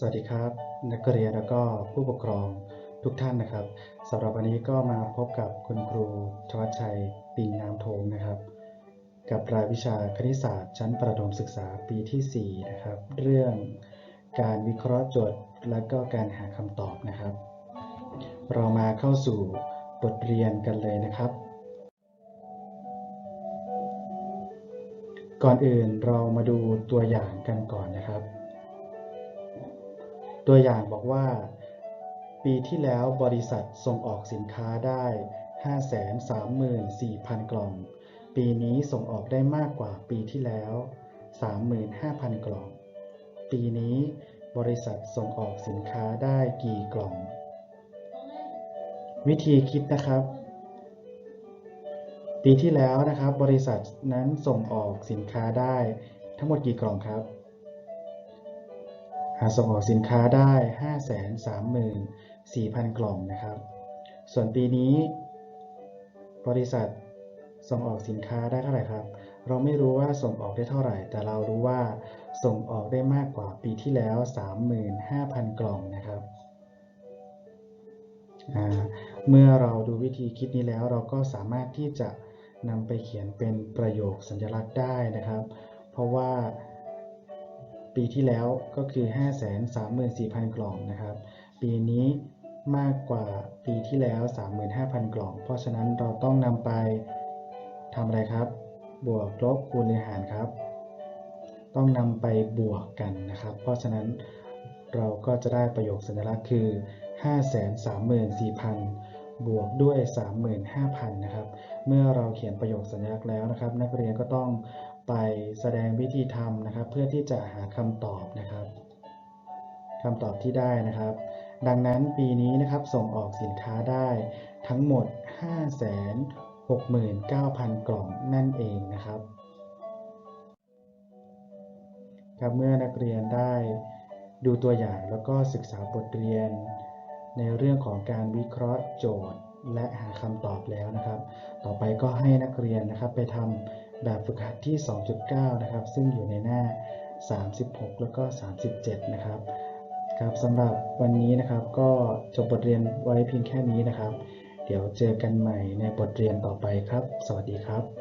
สวัสดีครับ นักเรียนแล้วก็ผู้ปกครองทุกท่านนะครับสำหรับวันนี้ก็มาพบกับคุณครูทวัชชัยปิงนามโทงนะครับ กับรายวิชาคณิตศาสตร์ชั้นประถมศึกษาปีที่ 4 นะครับ เรื่องการวิเคราะห์โจทย์และก็การหาคำตอบนะครับ เรามาเข้าสู่บทเรียนกันเลยนะครับ ก่อนอื่นเรามาดูตัวอย่างกันก่อนนะครับ ตัวอย่างบอกว่า ปีที่แล้วบริษัทส่งออกสินค้าได้ 534,000 กล่อง ปีนี้ส่งออกได้มากกว่าปีที่แล้ว 35,000 กล่อง ปีนี้บริษัทส่งออกสินค้าได้กี่กล่อง วิธีคิดนะครับ ปีที่แล้วนะครับ บริษัทนั้นส่งออกสินค้าได้ทั้งหมดกี่กล่องครับ หาส่งออกสินค้าได้ 534,000 กล่องนะครับ ส่วนปีนี้ บริษัทส่งออกสินค้าได้เท่าไหร่ครับ เราไม่รู้ว่าส่งออกได้เท่าไหร่ แต่เรารู้ว่าส่งออกได้มากกว่าปีที่แล้ว 35,000 กล่องนะครับ เมื่อเราดูวิธีคิดนี้แล้วเราก็สามารถที่จะนำไปเขียนเป็นประโยคสัญลักษณ์ได้นะครับ เพราะว่า ปีที่แล้วก็คือ 534,000 กล่องนะครับ ปีนี้มากกว่าปีที่แล้ว 35,000 กล่อง เพราะฉะนั้นเราต้องนำไปทำอะไรครับ บวกลบคูณหรือหารครับ ต้องนำไปบวกกันนะครับ เพราะฉะนั้นเราก็จะได้ประโยคสัญลักษณ์คือ 534,000 บวกด้วย 35,000นะครับ เมื่อเราเขียนประโยคสัญลักษณ์แล้วนะครับ นักเรียนก็ต้องไปแสดงวิธีทำนะครับ เพื่อที่จะหาคำตอบนะครับคำตอบที่ได้นะครับ ดังนั้นปีนี้นะครับส่งออกสินค้าได้ทั้งหมด 569,000 กล่องนั่นเองนะครับครับเมื่อนักเรียนได้ดูตัวอย่างแล้วก็ศึกษาบทเรียน ในเรื่องของการวิเคราะห์โจทย์ และหาคำตอบแล้วนะครับ ต่อไปก็ให้นักเรียนนะครับไปทำแบบฝึกหัดที่ 2.9 นะครับ ซึ่งอยู่ในหน้า 36 แล้วก็ 37 นะครับครับสำหรับวันนี้นะครับก็จบบทเรียนไว้เพียงแค่นี้นะครับ เดี๋ยวเจอกันใหม่ในบทเรียนต่อไปครับ สวัสดีครับ